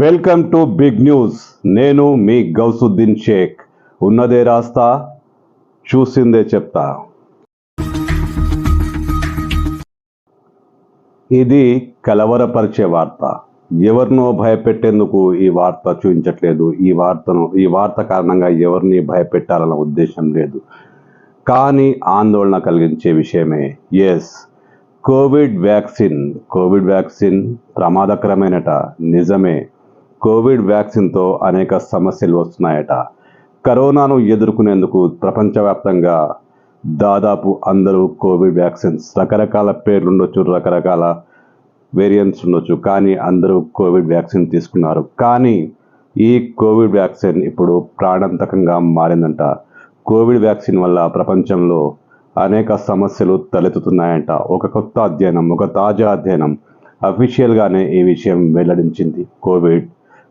Welcome to big news. నేను మీ గౌసుద్దీన్ షేక్. ఉన్నదే రాస్తా చూసిందే చెప్తా. ఇది కలవరపరిచే వార్త. ఎవరినో భయపెట్టేందుకు ఈ వార్త చూపించట్లేదు. ఈ వార్తను ఈ వార్త కారణంగా ఎవరిని భయపెట్టాలన్న ఉద్దేశం లేదు. కానీ ఆందోళన కలిగించే విషయమే. Yes Covid vaccine. Covid vaccine ప్రమాదకరమైనట. నిజమే. కోవిడ్ వ్యాక్సిన్తో అనేక సమస్యలు వస్తున్నాయట. కరోనాను ఎదుర్కొనేందుకు ప్రపంచవ్యాప్తంగా దాదాపు అందరూ కోవిడ్ వ్యాక్సిన్స్ రకరకాల పేర్లు ఉండొచ్చు రకరకాల వేరియంట్స్ ఉండొచ్చు కానీ అందరూ కోవిడ్ వ్యాక్సిన్ తీసుకున్నారు. కానీ ఈ కోవిడ్ వ్యాక్సిన్ ఇప్పుడు ప్రాణాంతకంగా మారిందంట. కోవిడ్ వ్యాక్సిన్ వల్ల ప్రపంచంలో అనేక సమస్యలు తలెత్తుతున్నాయంట. ఒక కొత్త అధ్యయనం ఒక తాజా అధ్యయనం అఫీషియల్గానే ఈ విషయం వెల్లడించింది కోవిడ్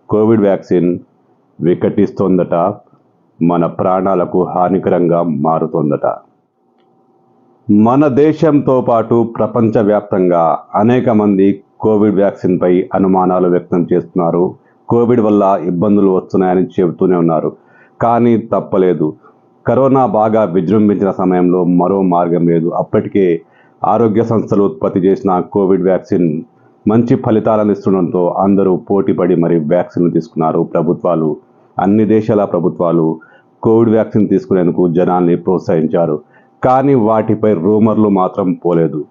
కోవిడ్ వ్యాక్సిన్ వికటిస్తోందట మన ప్రాణాలకు హానికరంగా మారుతోందట. మన దేశంతో పాటు ప్రపంచవ్యాప్తంగా అనేక మంది కోవిడ్ వ్యాక్సిన్పై అనుమానాలు వ్యక్తం చేస్తున్నారు. కోవిడ్ వల్ల ఇబ్బందులు వస్తున్నాయని చెబుతూనే ఉన్నారు. కానీ తప్పలేదు. కరోనా బాగా విజృంభించిన సమయంలో మరో మార్గం లేదు. అప్పటికే ఆరోగ్య సంస్థలు ఉత్పత్తి చేసిన కోవిడ్ వ్యాక్సిన్ మంచి ఫలితాలను ఇస్తుండడంతో అందరూ పోటీపడి మరి వ్యాక్సిన్ తీసుకున్నారు. ప్రభుత్వాలు అన్ని దేశాల ప్రభుత్వాలు కోవిడ్ వ్యాక్సిన్ తీసుకునేందుకు జనాల్ని ప్రోత్సహించారు. కానీ వాటిపై రూమర్లు మాత్రం పోలేదు.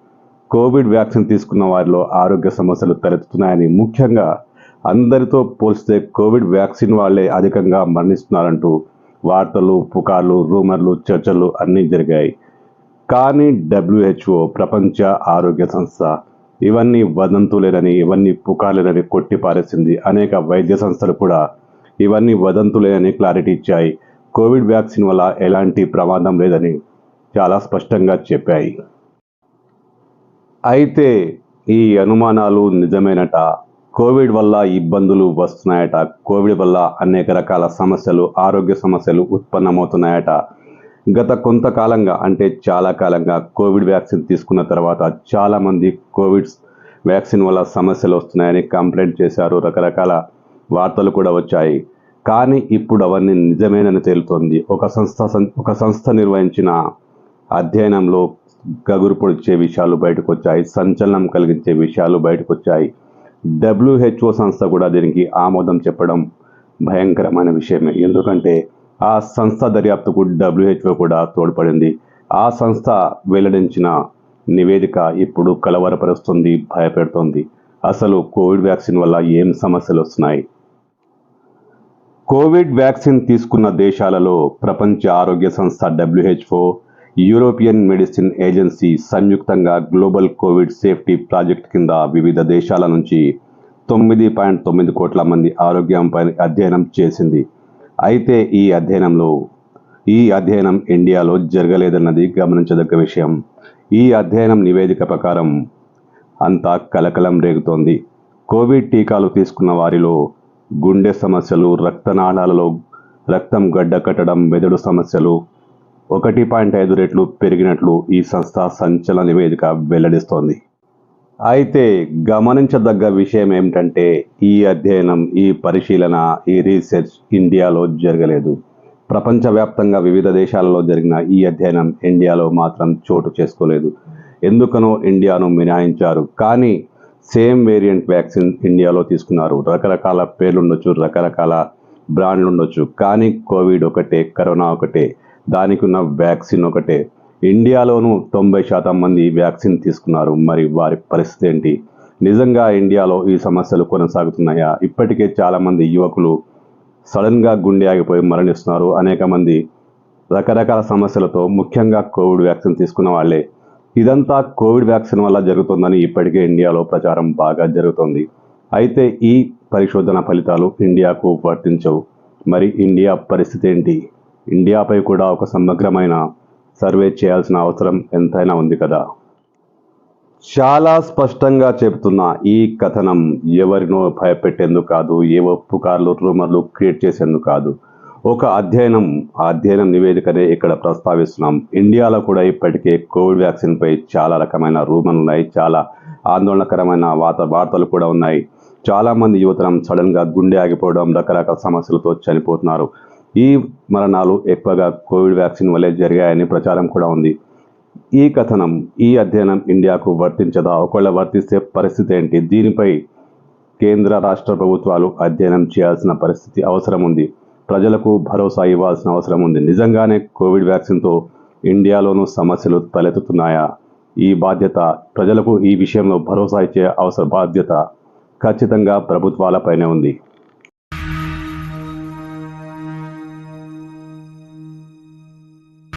కోవిడ్ వ్యాక్సిన్ తీసుకున్న వారిలో ఆరోగ్య సమస్యలు తలెత్తుతున్నాయని ముఖ్యంగా అందరితో పోల్చితే కోవిడ్ వ్యాక్సిన్ వాళ్ళే అధికంగా మరణిస్తున్నారంటూ వార్తలు పుకార్లు రూమర్లు చర్చలు అన్నీ జరిగాయి. కానీ డబ్ల్యూహెచ్ఓ ప్రపంచ ఆరోగ్య సంస్థ ఇవన్నీ వదంతులేనని ఇవన్నీ పుకార్లేనని కొట్టిపారేసింది అనేక వైద్య సంస్థలు కూడా ఇవన్నీ వదంతులేనని క్లారిటీ ఇచ్చాయి. కోవిడ్ వ్యాక్సిన్ వల్ల ఎలాంటి ప్రమాదం లేదని చాలా స్పష్టంగా చెప్పాయి. అయితే ఈ అనుమానాలు నిజమేనట? కోవిడ్ వల్ల ఇబ్బందులు వస్తున్నాయట. కోవిడ్ వల్ల అనేక రకాల సమస్యలు ఆరోగ్య సమస్యలు ఉత్పన్నమవుతున్నాయట. గత కొంతకాలంగా అంటే చాలా కాలంగా కోవిడ్ వ్యాక్సిన్ తీసుకున్న తర్వాత చాలామంది కోవిడ్ వ్యాక్సిన్ వల్ల సమస్యలు వస్తున్నాయని కంప్లైంట్ చేశారు. రకరకాల వార్తలు కూడా వచ్చాయి. కానీ ఇప్పుడు అవన్నీ నిజమేనని తేలుతోంది. ఒక సంస్థ ఒక సంస్థ నిర్వహించిన అధ్యయనంలో గగురు పొడిచే విషయాలు బయటకు వచ్చాయి సంచలనం కలిగించే విషయాలు బయటకు వచ్చాయి డబ్ల్యూహెచ్ఓ సంస్థ కూడా దీనికి ఆమోదం చెప్పడం భయంకరమైన విషయమే. ఎందుకంటే ఆ సంస్థ దర్యాప్తుకు డబ్ల్యూహెచ్ఓ కూడా తోడ్పడింది. ఆ సంస్థ వెల్లడించిన నివేదిక ఇప్పుడు కలవరపరుస్తుంది భయపెడుతోంది. అసలు కోవిడ్ వ్యాక్సిన్ వల్ల ఏం సమస్యలు వస్తున్నాయి? కోవిడ్ వ్యాక్సిన్ తీసుకున్న దేశాలలో ప్రపంచ ఆరోగ్య సంస్థ డబ్ల్యూహెచ్ఓ యూరోపియన్ మెడిసిన్ ఏజెన్సీ సంయుక్తంగా గ్లోబల్ కోవిడ్ సేఫ్టీ ప్రాజెక్ట్ కింద వివిధ దేశాల నుంచి తొమ్మిది పాయింట్ తొమ్మిది కోట్ల మంది ఆరోగ్యంపై అధ్యయనం చేసింది. అయితే ఈ అధ్యయనంలో ఈ అధ్యయనం ఇండియాలో జరగలేదన్నది గమనించదగ్గ విషయం. ఈ అధ్యయనం నివేదిక ప్రకారం అంతా కలకలం రేగుతోంది. కోవిడ్ టీకాలు తీసుకున్న వారిలో గుండె సమస్యలు రక్తనాళాలలో రక్తం గడ్డకట్టడం మెదడు సమస్యలు ఒకటి పాయింట్ ఐదు రెట్లు పెరిగినట్లు ఈ సంస్థ సంచలన నివేదిక వెల్లడిస్తోంది. అయితే గమనించదగ్గ విషయం ఏమిటంటే ఈ అధ్యయనం ఈ పరిశీలన ఈ రీసెర్చ్ ఇండియాలో జరగలేదు. ప్రపంచవ్యాప్తంగా వివిధ దేశాలలో జరిగిన ఈ అధ్యయనం ఇండియాలో మాత్రం చోటు చేసుకోలేదు. ఎందుకనో ఇండియాను మినహాయించారు. కానీ సేమ్ వేరియంట్ వ్యాక్సిన్ ఇండియాలో తీసుకున్నారు. రకరకాల పేర్లు ఉండొచ్చు రకరకాల బ్రాండ్లు ఉండొచ్చు కానీ కోవిడ్ ఒకటే కరోనా ఒకటే దానికి ఉన్న వ్యాక్సిన్ ఒకటే. ఇండియాలోనూ తొంభై శాతం మంది వ్యాక్సిన్ తీసుకున్నారు. మరి వారి పరిస్థితి ఏంటి? నిజంగా ఇండియాలో ఈ సమస్యలు కొనసాగుతున్నాయా? ఇప్పటికే చాలామంది యువకులు సడన్గా గుండె ఆగిపోయి మరణిస్తున్నారు. అనేక మంది రకరకాల సమస్యలతో ముఖ్యంగా కోవిడ్ వ్యాక్సిన్ తీసుకున్న వాళ్ళే. ఇదంతా కోవిడ్ వ్యాక్సిన్ వల్ల జరుగుతుందని ఇప్పటికే ఇండియాలో ప్రచారం బాగా జరుగుతుంది. అయితే ఈ పరిశోధన ఫలితాలు ఇండియాకు వర్తించవు. మరి ఇండియా పరిస్థితి ఏంటి? ఇండియాపై కూడా ఒక సమగ్రమైన సర్వే చేయాల్సిన అవసరం ఎంతైనా ఉంది కదా? చాలా స్పష్టంగా చెబుతున్న ఈ కథనం ఎవరినో భయపెట్టేందుకు కాదు ఏ పుకార్లు రూమర్లు క్రియేట్ చేసేందుకు కాదు. ఒక అధ్యయనం ఆ అధ్యయనం నివేదికనే ఇక్కడ ప్రస్తావిస్తున్నాం. ఇండియాలో కూడా ఇప్పటికే కోవిడ్ వ్యాక్సిన్పై చాలా రకమైన రూమర్లు ఉన్నాయి చాలా ఆందోళనకరమైన వాత వార్తలు కూడా ఉన్నాయి. చాలామంది యువతరం సడన్గా గుండె ఆగిపోవడం రకరకాల సమస్యలతో చనిపోతున్నారు. ఈ మరణాలు ఎక్కువగా కోవిడ్ వ్యాక్సిన్ వల్లే జరిగాయని ప్రచారం కూడా ఉంది. ఈ కథనం ఈ అధ్యయనం ఇండియాకు వర్తించదా? ఒకవేళ వర్తిస్తే పరిస్థితి ఏంటి? దీనిపై కేంద్ర రాష్ట్ర ప్రభుత్వాలు అధ్యయనం చేయాల్సిన పరిస్థితి అవసరం ఉంది. ప్రజలకు భరోసా ఇవ్వాల్సిన అవసరం ఉంది. నిజంగానే కోవిడ్ వ్యాక్సిన్తో ఇండియాలోనూ సమస్యలు తలెత్తుతున్నాయా? ఈ బాధ్యత ప్రజలకు ఈ విషయంలో భరోసా ఇచ్చే అవసర బాధ్యత ఖచ్చితంగా ప్రభుత్వాలపైనే ఉంది.